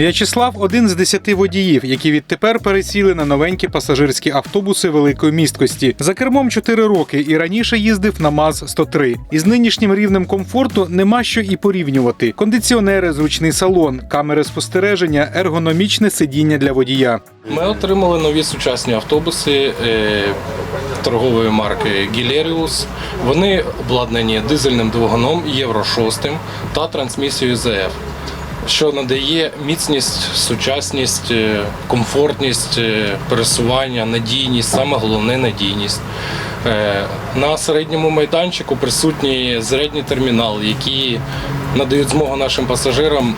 В'ячеслав один з десяти водіїв, які відтепер пересіли на новенькі пасажирські автобуси великої місткості. За кермом 4 роки і раніше їздив на МАЗ 103. Із нинішнім рівнем комфорту нема що і порівнювати: кондиціонери, зручний салон, камери спостереження, ергономічне сидіння для водія. Ми отримали нові сучасні автобуси е, торгової марки Гілеріус. Вони обладнані дизельним двигуном Євро 6 та трансмісією ЗФ, що надає міцність, сучасність, е, комфортність е, пересування, надійність, саме головне надійність. Е, На середньому майданчику присутній середній термінал, які надають змогу нашим пасажирам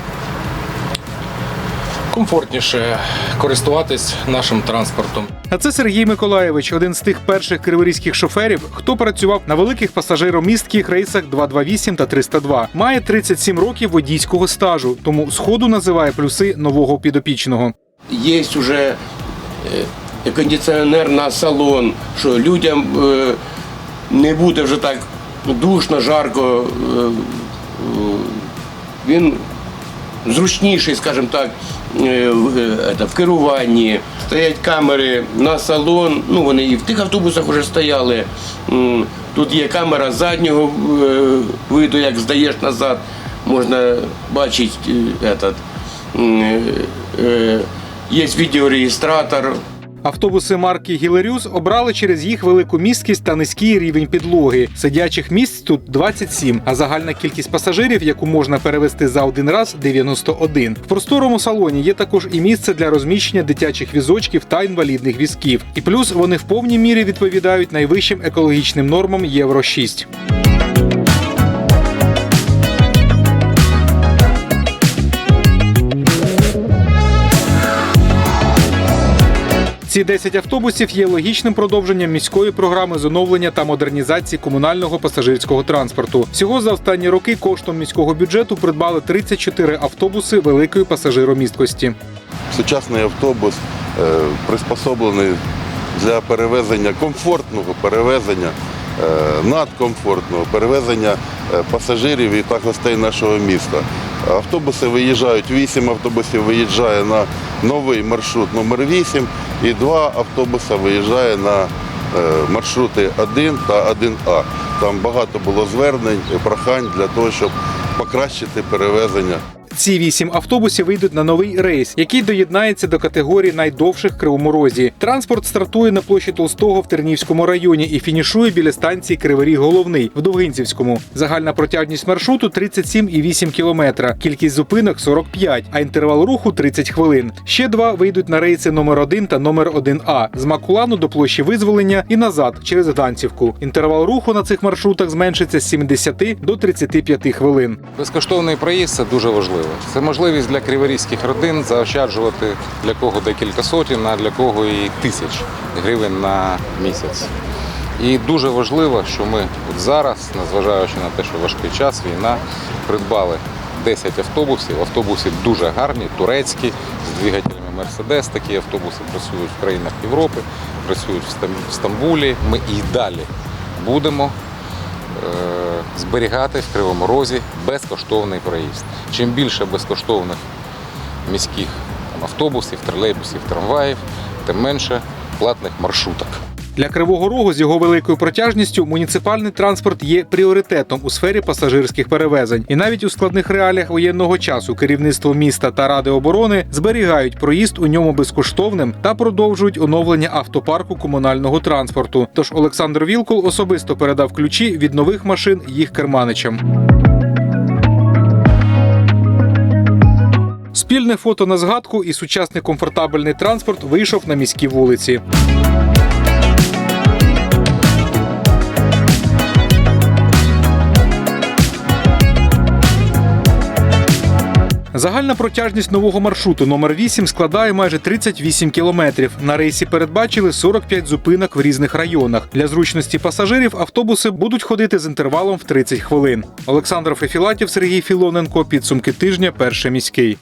комфортніше користуватись нашим транспортом. А це Сергій Миколаєвич, один з тих перших криворізьких шоферів, хто працював на великих пасажиромістких рейсах 228 та 302. Має 37 років водійського стажу, тому сходу називає плюси нового підопічного. Є вже е, кондиціонер на салон, що людям е, не буде вже так душно, жарко. е, Він зручніший, скажімо так, е, в, е, в керуванні. Стоять камери на салон. Ну вони і в тих автобусах вже стояли. Тут є камера заднього е, виду, як здаєш назад, можна бачити Є відеореєстратор. Автобуси марки Гілеріус обрали через їх велику місткість та низький рівень підлоги. Сидячих місць тут 27, а загальна кількість пасажирів, яку можна перевести за один раз, 91. В просторому салоні є також і місце для розміщення дитячих візочків та інвалідних візків. І плюс вони в повній мірі відповідають найвищим екологічним нормам Євро 6. Ці 10 автобусів є логічним продовженням міської програми з оновлення та модернізації комунального пасажирського транспорту. Всього за останні роки коштом міського бюджету придбали 34 автобуси великої пасажиромісткості. Сучасний автобус е, приспособлений для перевезення комфортного перевезення, е, надкомфортного перевезення пасажирів і та гостей нашого міста. Автобуси виїжджають, вісім автобусів виїжджає на новий маршрут номер 8 і два автобуси виїжджає на е, маршрути 1 та 1А. Там багато було звернень, прохань для того, щоб покращити перевезення. Ці вісім автобусів вийдуть на новий рейс, який доєднається до категорії найдовших в Кривому Розі. Транспорт стартує на площі Толстого в Тернівському районі і фінішує біля станції Кривий Головний в Довгинцівському. Загальна протяжність маршруту 37,8 кілометра. Кількість зупинок 45, а інтервал руху 30 хвилин. Ще два вийдуть на рейси номер 1 та номер 1А з Макулану до площі Визволення і назад через Гданцівку. Інтервал руху на цих маршрутах зменшиться з 70 до 35 хвилин. Безкоштовний проїзд це дуже важливо. Це можливість для криворізьких родин заощаджувати для кого декілька сотень, а для кого і тисяч гривень на місяць. І дуже важливо, що ми от зараз, незважаючи на те, що важкий час, війна, придбали 10 автобусів. Автобуси дуже гарні, турецькі, з двигателями Мерседес. Такі автобуси працюють в країнах Європи, працюють в Стамбулі. Ми і далі будемо е, зберігати в Кривому Розі безкоштовний проїзд. Чим більше безкоштовних міських автобусів, тролейбусів, трамваїв, тим менше платних маршруток. Для Кривого Рогу з його великою протяжністю муніципальний транспорт є пріоритетом у сфері пасажирських перевезень. І навіть у складних реаліях воєнного часу керівництво міста та ради оборони зберігають проїзд у ньому безкоштовним та продовжують оновлення автопарку комунального транспорту. Тож Олександр Вілкул особисто передав ключі від нових машин їх керманичам. Спільне фото на згадку і сучасний комфортабельний транспорт вийшов на міські вулиці. Загальна протяжність нового маршруту номер 8 складає майже 38 кілометрів. На рейсі передбачили 45 зупинок в різних районах. Для зручності пасажирів автобуси будуть ходити з інтервалом в 30 хвилин. Олександр Фефілатів, Сергій Філоненко. Підсумки тижня. Перший міський.